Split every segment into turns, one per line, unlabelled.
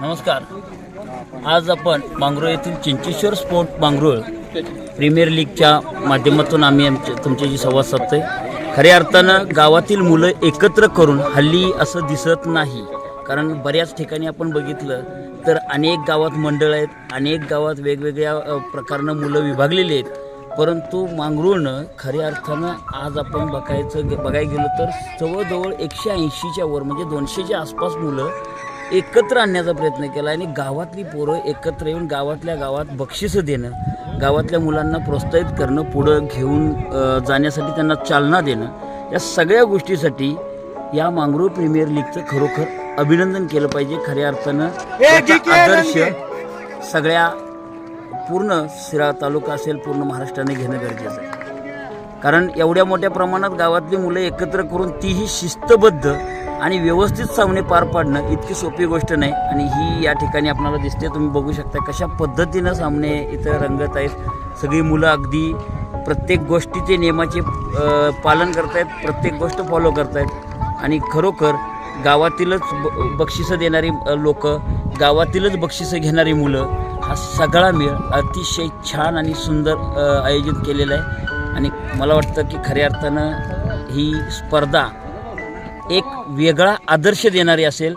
नमस्कार. आज आपण मांगरोळ येथील चिंचेश्वर स्पोर्ट मांगरोळ प्रीमियर लीगच्या माध्यमातून आम्ही आमच्या तुमच्याशी संवाद साधतोय. खऱ्या अर्थानं गावातील मुलं एकत्र करून हल्ली असं दिसत नाही. कारण बऱ्याच ठिकाणी आपण बघितलं तर अनेक गावात मंडळ आहेत अनेक गावात वेगवेगळ्या प्रकारनं मुलं विभागलेली आहेत. परंतु मांगरूळनं खऱ्या अर्थानं आज आपण बघायचं बघायला गेलो तर जवळजवळ एकशे ऐंशीच्या वर म्हणजे दोनशेच्या आसपास मुलं एकत्र आणण्याचा प्रयत्न केला आणि गावातली पोरं एकत्र येऊन गावातल्या गावात बक्षिसं देणं गावातल्या मुलांना प्रोत्साहित करणं पुढं घेऊन जाण्यासाठी त्यांना चालना देणं या सगळ्या गोष्टीसाठी या मांगरूळ प्रीमियर लीगचं खरोखर अभिनंदन केलं पाहिजे. खऱ्या अर्थानं आदर्श सगळ्या पूर्ण शिरा तालुका असेल पूर्ण महाराष्ट्राने घेणं गरजेचं आहे. कारण एवढ्या मोठ्या प्रमाणात गावातली मुलं एकत्र करून तीही शिस्तबद्ध आणि व्यवस्थित सामने पार पाडणं इतकी सोपी गोष्ट नाही. आणि ही या ठिकाणी आपल्याला दिसते. तुम्ही बघू शकता कशा पद्धतीनं सामने इथं रंगत आहेत. सगळी मुलं अगदी प्रत्येक गोष्टीचे नियमाचे पालन करतायत प्रत्येक गोष्ट फॉलो करतायत. आणि खरोखर गावातीलच ब बक्षिसं देणारी लोक गावातीलच बक्षिसं घेणारी मुलं हा सगळा मेळ अतिशय छान आणि सुंदर आयोजित केलेला आहे. आणि मला वाटतं की खऱ्या अर्थानं ही स्पर्धा एक वेगळा आदर्श देणारी असेल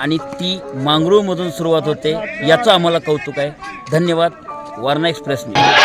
आणि ती मांगरूळमधून सुरुवात होते याचं आम्हाला कौतुक आहे. धन्यवाद. Warna express news.